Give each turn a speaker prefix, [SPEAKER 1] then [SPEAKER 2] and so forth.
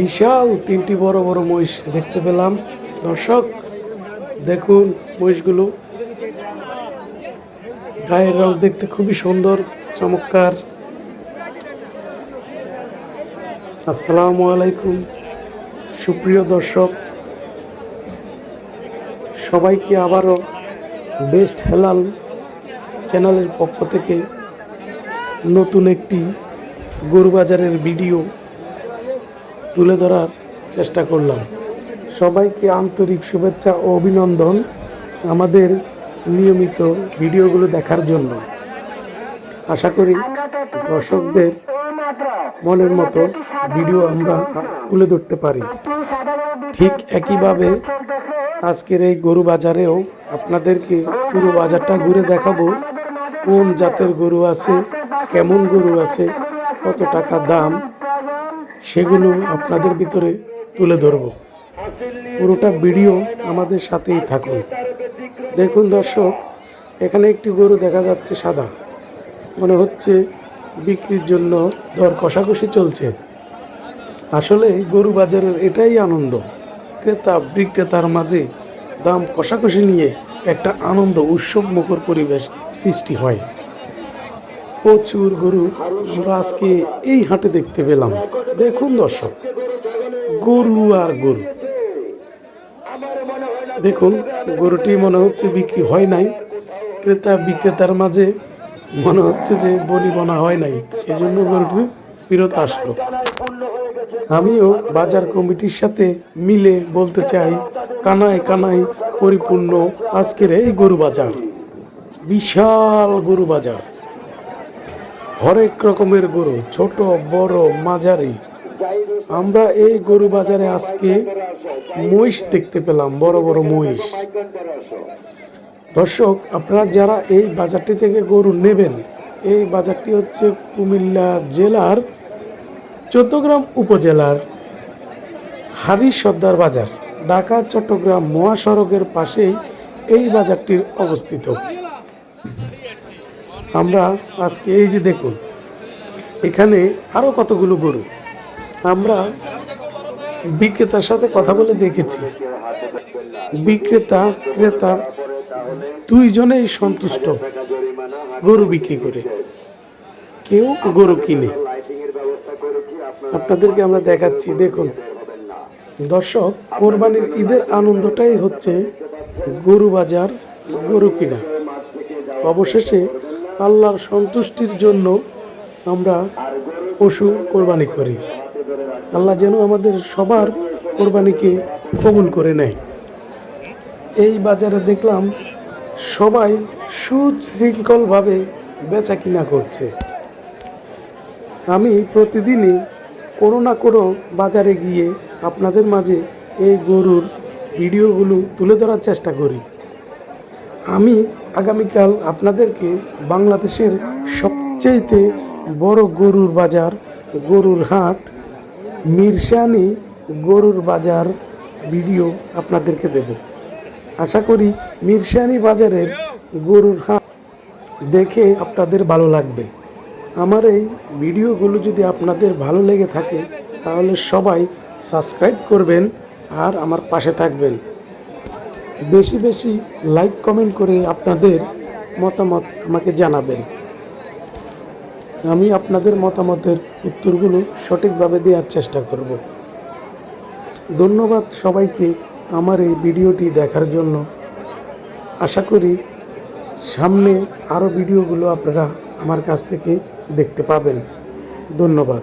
[SPEAKER 1] বিশাল তিনটি বড় বড় মহিষ দেখতে পেলাম। দর্শক, দেখুন মহিষগুলো। গায়ের রং দেখতে খুবই সুন্দর, চমৎকার। আসসালামু আলাইকুম। সুপ্রিয় দর্শক, সবাইকে আবারও বেস্ট হেলাল চ্যানেলের পক্ষ থেকে নতুন একটি গরু বাজারের ভিডিও তুলে ধরার চেষ্টা করলাম। সবাইকে আন্তরিক শুভেচ্ছা ও অভিনন্দন আমাদের নিয়মিত ভিডিওগুলো দেখার জন্য। আশা করি দর্শকদের মনের মতো ভিডিও আমরা তুলে ধরতে পারি। ঠিক একইভাবে আজকের এই গরু বাজারেও আপনাদেরকে পুরো বাজারটা ঘুরে দেখাবো। কোন জাতের গরু আছে, কেমন গরু আছে, কত টাকা দাম সেগুলো আপনাদের ভিতরে তুলে ধরবো। পুরোটা ভিডিও আমাদের সাথেই থাকুন। দেখুন দর্শক, এখানে একটি গরু দেখা যাচ্ছে সাদা। মনে হচ্ছে বিক্রির জন্য দর কষাকষি চলছে। আসলে গরু বাজারের এটাই আনন্দ। ক্রেতা, বিক্রেতার মাঝে দাম কষাকষি নিয়ে একটা আনন্দ উৎসব মুখর পরিবেশ সৃষ্টি হয়। প্রচুর গরু আমরা আজকে এই হাটে দেখতে পেলাম। দেখুন দর্শক, গরু আর গরু। দেখুন, গরুটি মনে হচ্ছে বিক্রি হয় নাই। ক্রেতা বিক্রেতার মাঝে মনে হচ্ছে যে বনি বনা হয় নাই। সেজন্য গরুটি ফেরত আসলো। আমিও বাজার কমিটির সাথে মিলে বলতে চাই, কানায় কানায় পরিপূর্ণ আজকের এই গরু বাজার। বিশাল গরু বাজার। হরেক রকমের গরু, ছোট, বড়, মাঝারি। আমরা এই গরু বাজারে আজকে মহিষ দেখতে পেলাম, বড় বড় মহিষ। দর্শক, আপনারা যারা এই বাজারটি থেকে গরু নেবেন, এই বাজারটি হচ্ছে কুমিল্লা জেলার চট্টগ্রাম উপজেলার হারি সর্দার বাজার, ঢাকা, চট্টগ্রাম মহাসড়কের পাশেই এই বাজারটির অবস্থিত। আমরা আজকে এই যে দেখুন, এখানে আরও কতগুলো গরু। আমরা বিক্রেতার সাথে কথা বলে দেখেছি। বিক্রেতা, ক্রেতা দুইজনেই সন্তুষ্ট গরু বিক্রি করে। কেউ গরু কিনে। আপনাদেরকে আমরা দেখাচ্ছি, দেখুন। দর্শক, কোরবানির ঈদের আনন্দটাই হচ্ছে গরু বাজার, গরু কিনা। অবশেষে আল্লাহর সন্তুষ্টির জন্য আমরা পশু কোরবানি করি। আল্লাহ যেন আমাদের সবার কোরবানিকে কবুল করে নেয়। এই বাজারে দেখলাম সবাই সুশৃঙ্খলভাবে বেচা কিনা করছে। আমি প্রতিদিনই কোনো না কোনো বাজারে গিয়ে আপনাদের মাঝে এই গরুর ভিডিওগুলো তুলে ধরার চেষ্টা করি। আমি আগামীকাল আপনাদেরকে বাংলাদেশের সবচেয়েতে বড় গরুর বাজার, গরুর হাট, মিরসানি গরুর বাজার ভিডিও আপনাদেরকে দেব। আশা করি মিরসানি বাজারের গরুর হাট দেখে আপনাদের ভালো লাগবে। আমার এই ভিডিওগুলো যদি আপনাদের ভালো লেগে থাকে, তাহলে সবাই সাবস্ক্রাইব করবেন আর আমার পাশে থাকবেন। বেশি বেশি লাইক কমেন্ট করে আপনাদের মতামত আমাকে জানাবেন। আমি আপনাদের মতামতের উত্তরগুলো সঠিকভাবে দেওয়ার চেষ্টা করব। ধন্যবাদ সবাইকে আমার এই ভিডিওটি দেখার জন্য। আশা করি সামনে আরও ভিডিওগুলো আপনারা আমার কাছ থেকে দেখতে পাবেন। ধন্যবাদ।